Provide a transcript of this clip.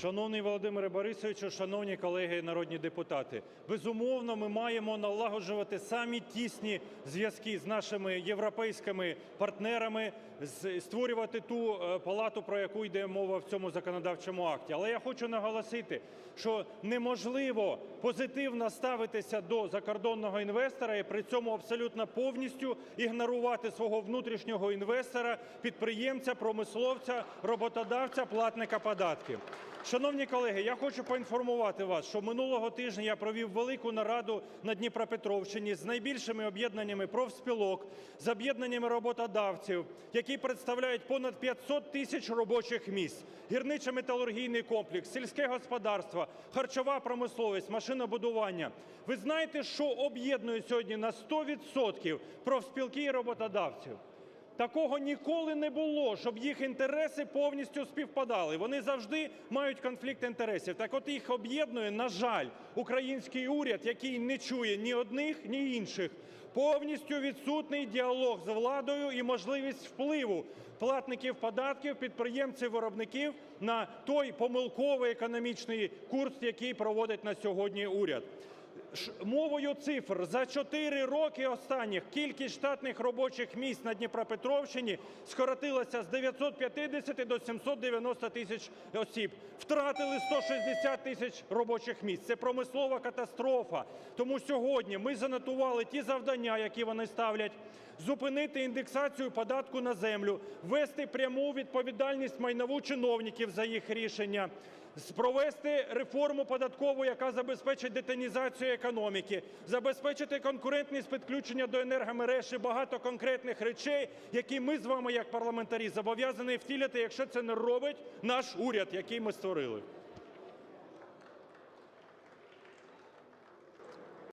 Шановний Володимире Борисовичу, шановні колеги народні депутати, безумовно, ми маємо налагоджувати самі тісні зв'язки з нашими європейськими партнерами, створювати ту е, палату, про яку йде мова в цьому законодавчому акті. Але я хочу наголосити, що неможливо позитивно ставитися до закордонного інвестора і при цьому абсолютно повністю ігнорувати свого внутрішнього інвестора, підприємця, промисловця, роботодавця, платника податків. Шановні колеги, я хочу поінформувати вас, що минулого тижня я провів велику нараду на Дніпропетровщині з найбільшими об'єднаннями профспілок, з об'єднаннями роботодавців, які представляють понад 500 тисяч робочих місць, гірничо-металургійний комплекс, сільське господарство, харчова промисловість, машинобудування. Ви знаєте, що об'єднує сьогодні на 100% профспілки і роботодавців? Такого ніколи не було, щоб їх інтереси повністю співпадали. Вони завжди мають конфлікт інтересів. Так от їх об'єднує, на жаль, український уряд, який не чує ні одних, ні інших. Повністю відсутній діалог з владою і можливість впливу платників податків, підприємців, виробників на той помилковий економічний курс, який проводить на сьогодні уряд. Мовою цифр за 4 роки останніх кількість штатних робочих місць на Дніпропетровщині скоротилася з 950 до 790 тисяч осіб. Втратили 160 тисяч робочих місць. Це промислова катастрофа. Тому сьогодні ми занотували ті завдання, які вони ставлять. Зупинити індексацію податку на землю, ввести пряму відповідальність майнову чиновників за їх рішення, провести реформу податкову, яка забезпечить детінізацію економіки, забезпечити конкурентність підключення до енергомереж і багато конкретних речей, які ми з вами як парламентарі зобов'язані втілити, якщо це не робить наш уряд, який ми створили.